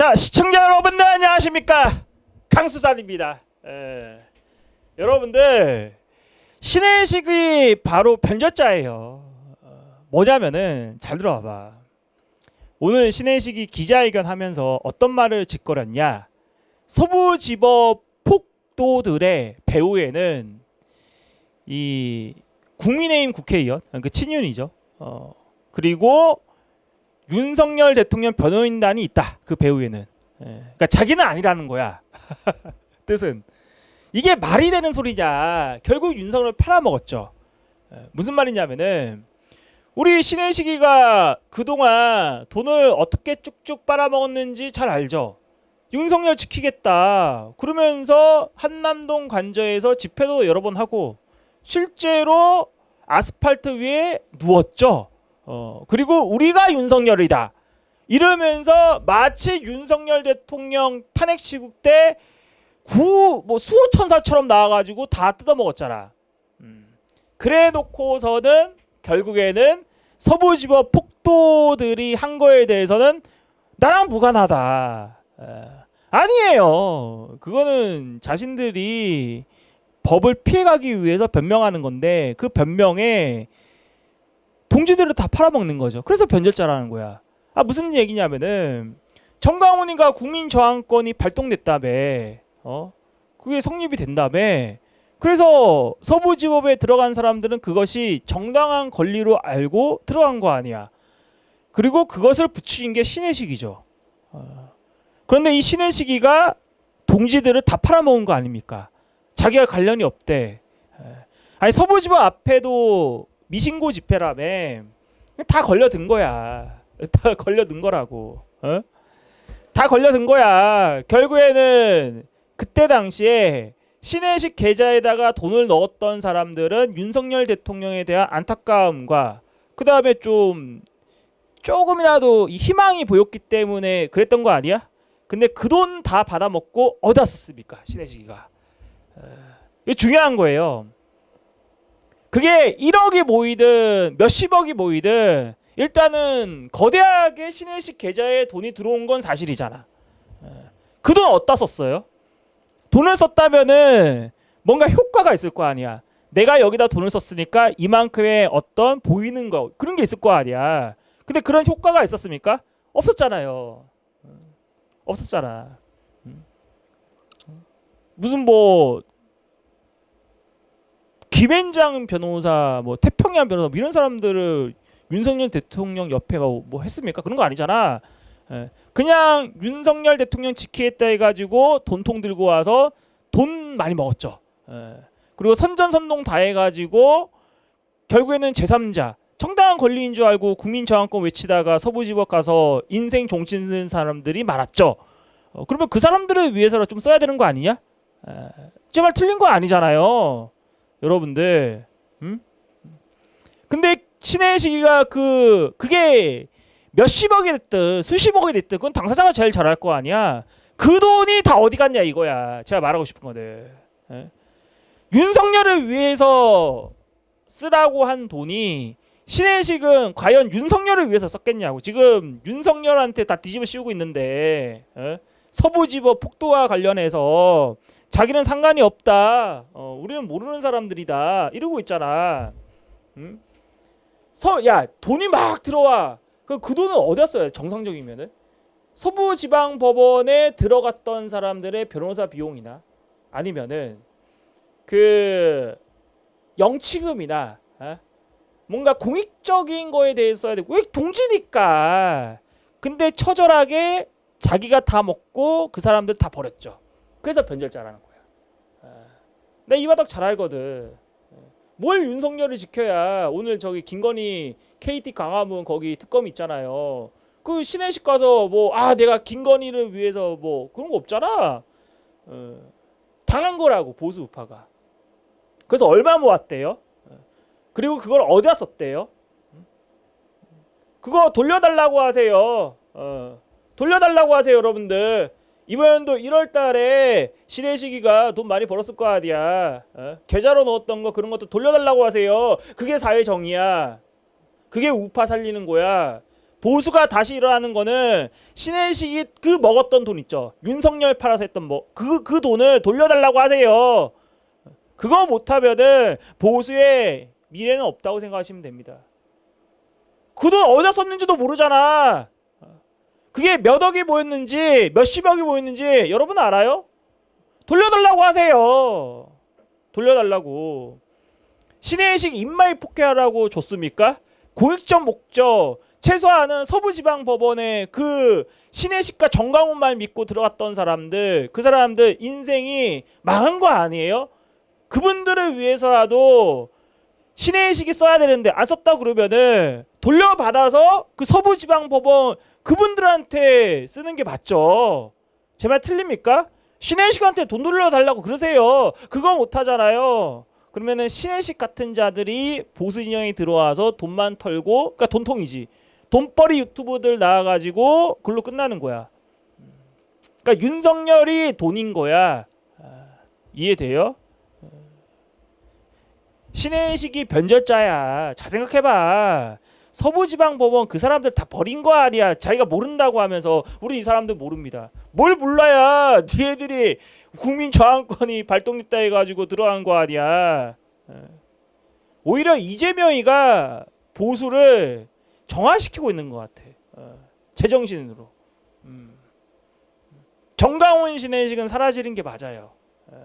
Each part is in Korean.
자 시청자 여러분들 안녕하십니까 강수살입니다. 에, 여러분들 신의식이 바로 변절자예요. 어, 뭐냐면은 잘 들어봐봐. 오늘 신의식이 기자회견 하면서 어떤 말을 짓거렸냐? 서부지법 폭도들의 배후에는 이 국민의힘 국회의원 그 친윤이죠. 어, 그리고 윤석열 대통령 변호인단이 있다. 그 배후에는. 예, 그러니까 자기는 아니라는 거야. 뜻은 이게 말이 되는 소리냐? 결국 윤석열 팔아먹었죠. 예, 무슨 말이냐면은 우리 신혜식이가 그동안 돈을 어떻게 쭉쭉 빨아먹었는지 잘 알죠. 윤석열 지키겠다. 그러면서 한남동 관저에서 집회도 여러 번 하고 실제로 아스팔트 위에 누웠죠. 어, 그리고 우리가 윤석열이다. 이러면서 마치 윤석열 대통령 탄핵 시국 때 구 뭐 수호천사처럼 나와가지고 다 뜯어먹었잖아. 음. 그래 놓고서는 결국에는 서부지법 폭도들이 한 거에 대해서는 나랑 무관하다. 에, 아니에요. 그거는 자신들이 법을 피해가기 위해서 변명하는 건데 그 변명에 동지들을 다 팔아먹는 거죠. 그래서 변절자라는 거야. 아 무슨 얘기냐면은 정강훈이가 국민 저항권이 발동됐다며, 어? 그게 성립이 된다며. 그래서 서부지법에 들어간 사람들은 그것이 정당한 권리로 알고 들어간 거 아니야. 그리고 그것을 부추긴 게 신혜식이죠. 어. 그런데 이 신혜식이가 동지들을 다 팔아먹은 거 아닙니까? 자기가 관련이 없대. 에. 아니 서부지법 앞에도 미신고 집회라며 다 걸려든 거야. 다 걸려든 거라고. 어? 다 걸려든 거야. 결국에는 그때 당시에 신혜식 계좌에다가 돈을 넣었던 사람들은 윤석열 대통령에 대한 안타까움과 그 다음에 좀 조금이라도 이 희망이 보였기 때문에 그랬던 거 아니야? 근데 그 돈 다 받아먹고 어디다 썼습니까? 신혜식이가. 에, 이게 중요한 거예요. 그게 1억이 모이든 몇십억이 모이든 일단은 거대하게 신혜식 계좌에 돈이 들어온 건 사실이잖아. 그 돈 어디다 썼어요? 돈을 썼다면은 뭔가 효과가 있을 거 아니야. 내가 여기다 돈을 썼으니까 이만큼의 어떤 보이는 거 그런 게 있을 거 아니야. 근데 그런 효과가 있었습니까? 없었잖아요. 없었잖아. 무슨 뭐 김앤장 변호사, 뭐 태평양 변호사 뭐 이런 사람들을 윤석열 대통령 옆에 뭐, 뭐 했습니까? 그런 거 아니잖아. 예. 그냥 윤석열 대통령 지키겠다 해가지고 돈통 들고 와서 돈 많이 먹었죠. 예. 그리고 선전선동 다 해가지고 결국에는 제3자 정당한 권리인 줄 알고 국민 저항권 외치다가 서부지법 가서 인생 종신 쓰는 사람들이 많았죠. 어, 그러면 그 사람들을 위해서라도 좀 써야 되는 거 아니냐? 에, 제발 틀린 거 아니잖아요. 여러분들. 음? 근데 신의 시기가 그 그게 몇십억이 됐든 수십억이 됐든 그건 당사자가 제일 잘할 거 아니야. 그 돈이 다 어디 갔냐 이거야. 제가 말하고 싶은 거는. 예? 윤석열을 위해서 쓰라고 한 돈이 신혜식은 과연 윤석열을 위해서 썼겠냐고. 지금 윤석열한테 다 뒤집어 씌우고 있는데 예? 서부지법 폭도와 관련해서 자기는 상관이 없다. 어, 우리는 모르는 사람들이다. 이러고 있잖아. 응? 서, 야 돈이 막 들어와. 그, 그 돈은 어디다 써요? 정상적이면은 서부지방법원에 들어갔던 사람들의 변호사 비용이나 아니면은 그 영치금이나 어? 뭔가 공익적인 거에 대해서 써야 되고 왜 동지니까. 근데 처절하게 자기가 다 먹고 그 사람들 다 버렸죠. 그래서 변절자라는 거야. 내 이 바닥 잘 알거든. 뭘 윤석열을 지켜야 오늘 저기 김건희 KT 강화문 거기 특검 있잖아요. 그 신혜식 가서 뭐 아 내가 김건희를 위해서 뭐 그런 거 없잖아. 어, 당한 거라고 보수 우파가. 그래서 얼마 모았대요? 그리고 그걸 어디다 썼대요? 그거 돌려달라고 하세요. 어, 돌려달라고 하세요, 여러분들. 이번에도 1월달에 신혜식이가 돈 많이 벌었을 거 아니야. 어? 계좌로 넣었던 거 그런 것도 돌려달라고 하세요. 그게 사회 정의야. 그게 우파 살리는 거야. 보수가 다시 일어나는 거는 신혜식이 그 먹었던 돈 있죠. 윤석열 팔아서 했던 뭐그그 돈을 돌려달라고 하세요. 그거 못하면은 보수의 미래는 없다고 생각하시면 됩니다. 그 돈 어디다 썼는지도 모르잖아. 그게 몇 억이 모였는지 몇십억이 모였는지 여러분 알아요? 돌려달라고 하세요. 돌려달라고. 신혜식 인마이 폭행하라고 줬습니까? 공익적 목적 최소한은 서부지방법원에 그 신혜식과 정강훈만 믿고 들어갔던 사람들 그 사람들 인생이 망한 거 아니에요? 그분들을 위해서라도 신혜식이 써야 되는데 안 썼다 그러면은 돌려받아서 그 서부지방법원 그분들한테 쓰는 게 맞죠. 제 말 틀립니까? 신혜식한테 돈 돌려달라고 그러세요. 그거 못하잖아요. 그러면은 신혜식 같은 자들이 보수 진영에 들어와서 돈만 털고 그러니까 돈통이지. 돈벌이 유튜브들 나와가지고 그걸로 끝나는 거야. 그러니까 윤석열이 돈인 거야. 아, 이해돼요? 신혜식이 변절자야. 잘 생각해봐. 서부지방법원 그 사람들 다 버린 거 아니야. 자기가 모른다고 하면서 우리 이 사람들 모릅니다. 뭘 몰라야 니네들이 국민 저항권이 발동됐다 해가지고 들어간 거 아니야. 예. 오히려 이재명이가 보수를 정화시키고 있는 것 같아. 어, 제정신으로. 음. 정강훈 신혜식은 사라지는 게 맞아요. 예.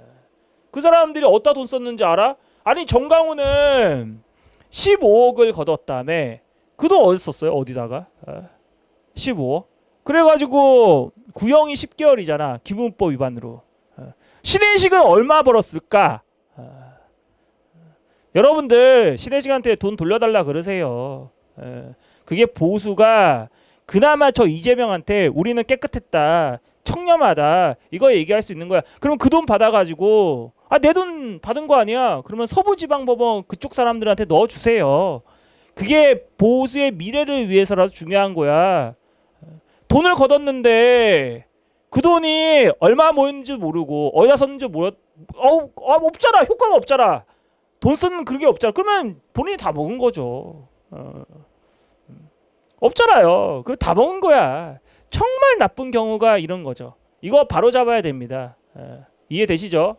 그 사람들이 어디다 돈 썼는지 알아? 아니 정강훈은 15억을 걷었다며 그돈 어디 썼어요? 어디다가? 어, 15억. 그래가지고 구형이 10개월이잖아. 기문법 위반으로. 어. 신혜식은 얼마 벌었을까? 어. 여러분들 신혜식한테 돈 돌려달라 그러세요. 예. 그게 보수가 그나마 저 이재명한테 우리는 깨끗했다. 청렴하다. 이거 얘기할 수 있는 거야. 그럼 그 돈 받아가지고 아 내 돈 받은 거 아니야. 그러면 서부지방법원 그쪽 사람들한테 넣어주세요. 그게 보수의 미래를 위해서라도 중요한 거야. 돈을 걷었는데 그 돈이 얼마 모였는지 모르고 어디다 썼는지 모르 어, 어 없잖아 효과가 없잖아 돈 쓰는 그게 없잖아 그러면 본인이 다 먹은 거죠 어. 없잖아요 그거 다 먹은 거야 정말 나쁜 경우가 이런 거죠 이거 바로 잡아야 됩니다 예. 이해되시죠